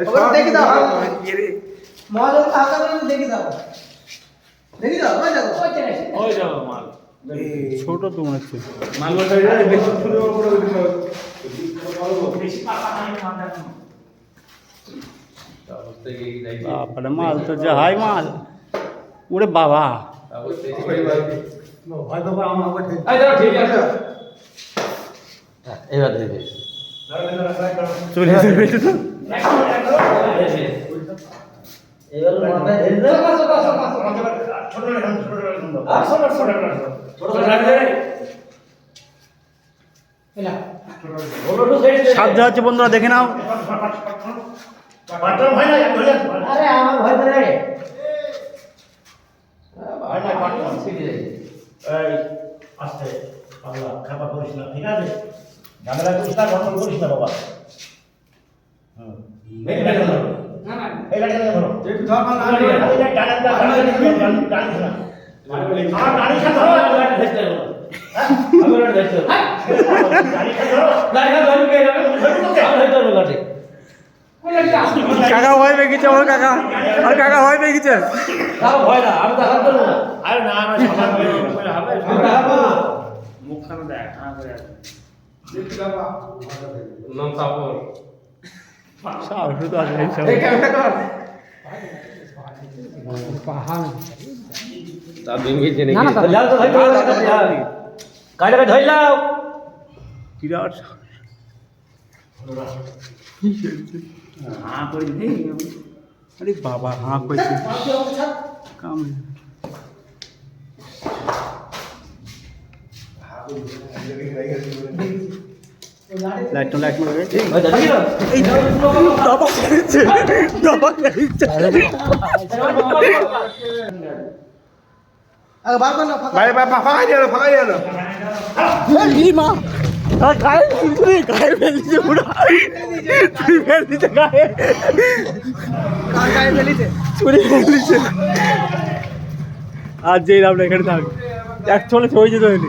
ওগুলো দেখে দাও মহাজন কাকা দেখে দাও দেখে দাও ওই দেখো হয়ে যাবে মাল ছোট তো মনে হচ্ছে মাল তো যা হাই মাল ওরে বাবা এবার দেখবে চলে যাবে তো হচ্ছে বন্ধুরা দেখে নাও। আরে আমার ভয় ধরে এই আস্তে পাগলা খাপা করিস না ঠিক আছে? ঝামেলা করিস না গন্ডগোল করিস না বাবা। হ্যাঁ? কাকা ভয় পেয়ে গেছে আমার কাকা আর কাকা ভয় পেয়ে গেছে আরে না, না, সাবান যাবে, মুখখানা দেখ হ্যাঁ নাম তাপর সাহস তো আছে এই সব। তা ভেঙে জেনে লাল তো ভাই কাটা ধরে লাও বিরাট হ্যাঁ করে নেই আরে বাবা হাঁ কইছে কাম লাইট লাইট মারবে এই দাবা খেয়েছে দাবা খেয়েছে আগে বার কর না ফাঁকা ভাই ভাই ফাঁকা দিয়ে ফাঁকা দিয়ে এই মা আর গায়ে তুই গায়ে ফেলছে পুরো তুই ফেল গায়ে গায়ে ফেলিতে চুরি ফেলছে আর যেই রাম এখানে থাক এক চলে ছবি যেতে হয়নি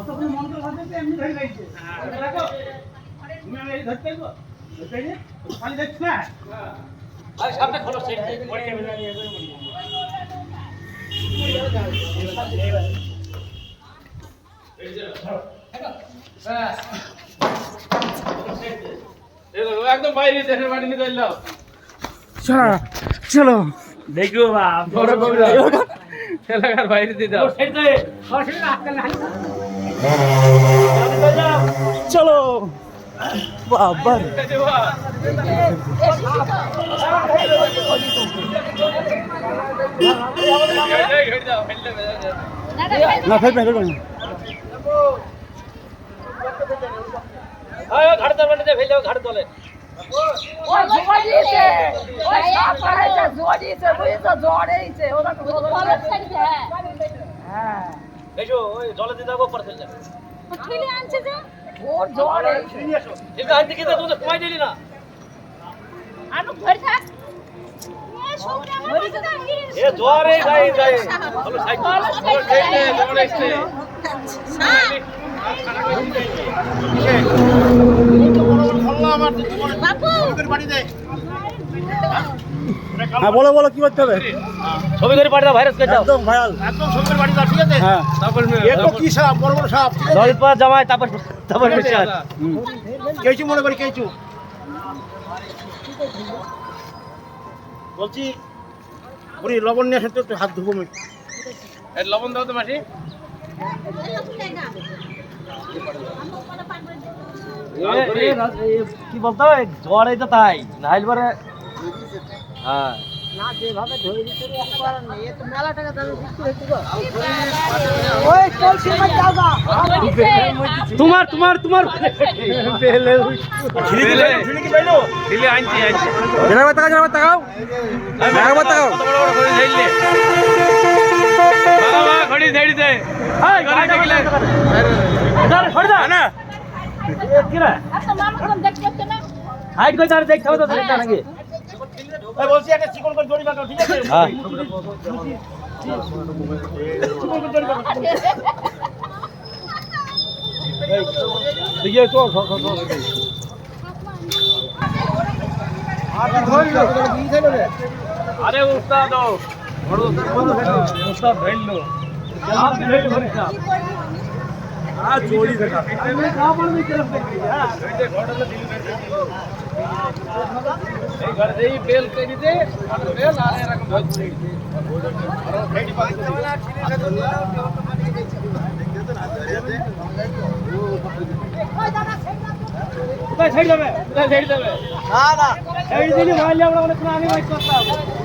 এই পাগল ছাপা ছামড়া আমরা চুরি ফেল দিচ্ছি গায়ে দেখিছে কার গায়ে ঠিক আছে কার গায়ে ঠিক ফেলবে ধরেছে আমাদের সরি সরি সরি কন্টেন্ট ভালো হবে দাঁড়া একদম বাইরে দেশের বাড়ি নিয়ে চলো চলো দেখো বাপ। বড় বড়। এলাকার বাইরে দিয়ে দাও। চলো। বাবা। না ফেল ফেল ফেল ঘাড় তলে নিতে ফেলে জড়িয়েছে ওরা হ্যাঁ। এসো ওই জলে পরে ফেলে ঠেলে আনছে যে? ওর আনতে সময় দিলি না। আনু ধরে থাক। এ হ্যাঁ বলো বলো কি করতে হবে? ছবি করে পাঠিয়ে দাও ভাইরাস করে দাও। একদম ভাইরাল একদম দাও, ঠিক আছে? হ্যাঁ। তারপর এ তো কি সাপ? বড় বড় সাপ জামাই তারপর তারপর বিচার কেঁচু মনে করি কেঁচু। বলছি ওরে লবণ নিয়ে আসে তো একটু হাত ধুবো আমি। লবণ দাও তো মাসি। কি বলতো জ্বর এই তো তাই নাইল পরে হ্যাঁ। ওই কলসির মধ্যে যাও গা। তোমার তোমার তোমার ঝিলি দিলে ঝিলি কি পাইলো? ঝিলি আনছি আনছি। একবার তাকাও একবার তাকাও। একবার তাকাও। কত বড় বড় খড়ি ঝাইলে বাবা খড়ি ঝাইড়ি দে। এই খড়ি দেখলে। সরে যা না কি আচ্ছা মামা কোন দেখতে না? হাইট কই তার দেখতে হবে তো দেখতে নাকি? বলছি একটা চিকন করে জড়ি বাঁধাও ঠিক আছে চিকন করে জড়ি বাঁধাও দেখি চল চল চল আরে উস্তাদ বড় উস্তাদ উস্তাদ ভেন্ডো ছেড়ে দেবে কোথায় ছেড়ে দেবে না না ছেড়ে দিলি মারলে আমরা অনেক আমি বাইক করতাম কথা করে এই করে ঢিলি আনছি কি দে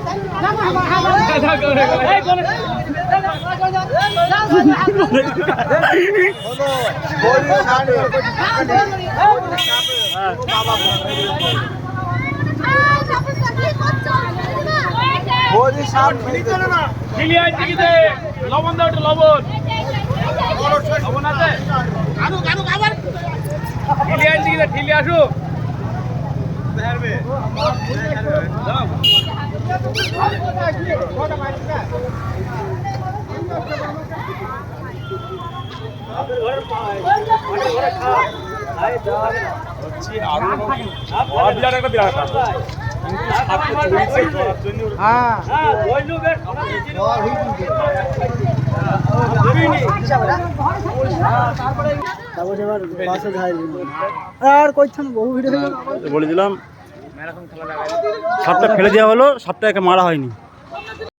লবণ দাও একটু লবণ লবণ আছে ঢিলি আনছি কি দে ঢিলি আসো যাও। হ্যাঁ আর কইছেন বহু ভিডিও বলেছিলাম সাপটা ফেলে দেওয়া হলো সাপটা একে মারা হয়নি।